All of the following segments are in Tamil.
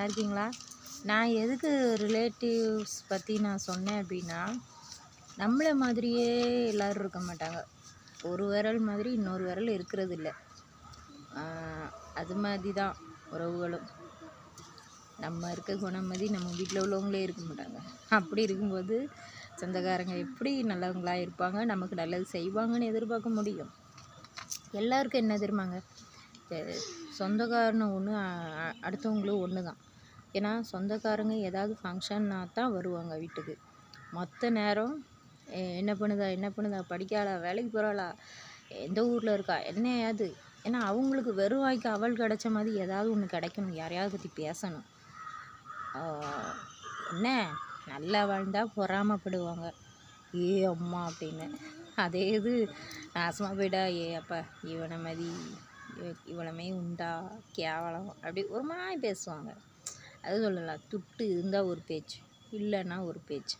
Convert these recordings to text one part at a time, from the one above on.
நல்லா இருக்கீங்களா நான் எதுக்கு ரிலேட்டிவ்ஸ் பற்றி நான் சொன்னேன் அப்படின்னா நம்மளை மாதிரியே எல்லோரும் இருக்க மாட்டாங்க. ஒரு விரல் மாதிரி இன்னொரு விரல் இருக்கிறது இல்லை அது மாதிரி தான் உறவுகளும். நம்ம இருக்க குணம் மாதிரி நம்ம வீட்டில் உள்ளவங்களே இருக்க மாட்டாங்க. அப்படி இருக்கும்போது சொந்தக்காரங்க எப்படி நல்லவங்களா இருப்பாங்க? நமக்கு நல்லது செய்வாங்கன்னு எதிர்பார்க்க முடியும். எல்லாருக்கும் என்ன தெரியுமாங்க? சொந்தக்காரனும் ஒன்று அடுத்தவங்களும் ஒன்று தான் ஏன்னா சொந்தக்காரங்க ஏதாவது ஃபங்க்ஷன்னா தான் வருவாங்க வீட்டுக்கு. மற்ற நேரம் என்ன பண்ணுதா என்ன பண்ணுதா படிக்காளா வேலைக்கு போகிறாளா எந்த ஊரில் இருக்கா என்னையாது? ஏன்னா அவங்களுக்கு வெறும் வாய்க்கு அவள் கிடச்ச மாதிரி ஏதாவது ஒன்று கிடைக்கணும். யாரையாவது பற்றி பேசணும். என்ன? நல்லா வாழ்ந்தால் பொறாமப்படுவாங்க. ஏ அம்மா அப்படின்னு. அதே இது நாசமாக போயிடா ஏ அப்பா இவனை மாதிரி இவ்வளமே உண்டா கேவலம் அப்படி ஒரு மாதிரி பேசுவாங்க. அது சொல்லலாம் துட்டு இருந்தால் ஒரு பேச்சு இல்லைன்னா ஒரு பேச்சு.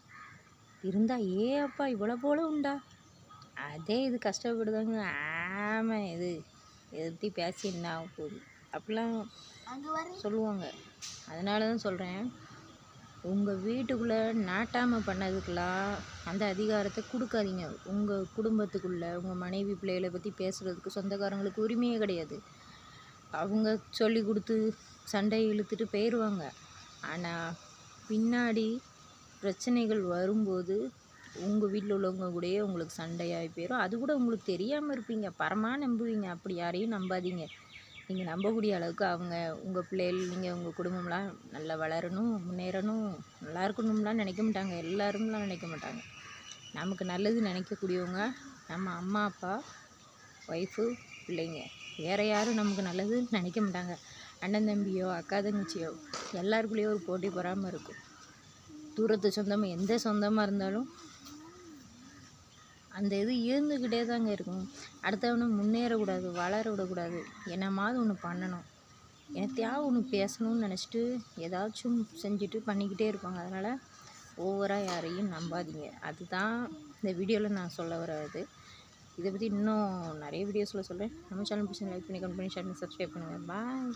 இருந்தால் ஏ அப்பா இவ்வளோ போல உண்டா? அதே இது கஷ்டப்படுதாங்க. ஆமாம் இது எதிர்த்து பேசி என்ன ஆக போகுது? அப்படிலாம் சொல்லுவாங்க. அதனால தான் சொல்கிறேன் உங்கள் வீட்டுக்குள்ளே நாட்டாமல் பண்ணதுக்கெலாம் அந்த அதிகாரத்தை கொடுக்காதீங்க. உங்கள் குடும்பத்துக்குள்ளே உங்கள் மனைவி பிள்ளைகளை பற்றி பேசுகிறதுக்கு சொந்தக்காரங்களுக்கு உரிமையே கிடையாது. அவங்க சொல்லி கொடுத்து சண்டை இழுத்துட்டு போயிடுவாங்க ஆனால் பின்னாடி பிரச்சனைகள் வரும்போது உங்கள் வீட்டில் உள்ளவங்க கூடயே உங்களுக்கு சண்டையாகி போயிடும் அது கூட உங்களுக்கு தெரியாமல் இருப்பீங்க. பரமாக நம்புவீங்க. அப்படி யாரையும் நம்பாதீங்க. நீங்கள் நம்பக்கூடிய அளவுக்கு அவங்க உங்கள் பிள்ளைகள் நீங்கள் உங்கள் குடும்பம்லாம் நல்லா வளரணும் முன்னேறணும் நல்லா இருக்கணும்லாம் நினைக்க மாட்டாங்க. எல்லோரும்லாம் நினைக்க மாட்டாங்க. நமக்கு நல்லது நினைக்கக்கூடியவங்க நம்ம அம்மா அப்பா ஒய்ஃபு பிள்ளைங்க. வேறு யாரும் நமக்கு நல்லது நினைக்க மாட்டாங்க. அண்ணன் தம்பியோ அக்கா தங்கச்சியோ எல்லாருக்குள்ளேயும் ஒரு போட்டி பொறாமல் இருக்கும். தூரத்து சொந்தமாக எந்த சொந்தமாக இருந்தாலும் அந்த இது இருந்துக்கிட்டே தாங்க இருக்கும். அடுத்தவனை முன்னேறக்கூடாது வளர விடக்கூடாது என்னமாவது ஒன்று பண்ணணும். எனத்தையாவது ஒன்று பேசணும்னு நினச்சிட்டு ஏதாச்சும் செஞ்சுட்டு பண்ணிக்கிட்டே இருப்பாங்க. அதனால் ஓவராக யாரையும் நம்பாதீங்க. அதுதான் இந்த வீடியோவில் நான் சொல்ல வராது இதை பற்றி இன்னும் நிறைய வீடியோஸில் சொல்கிறேன் நம்ம சேனல் பிடிச்சி லைக் பண்ணி கமெண்ட் பண்ணி ஷேர் பண்ணி சப்ஸ்கிரைப் பண்ணுங்கள் பாய்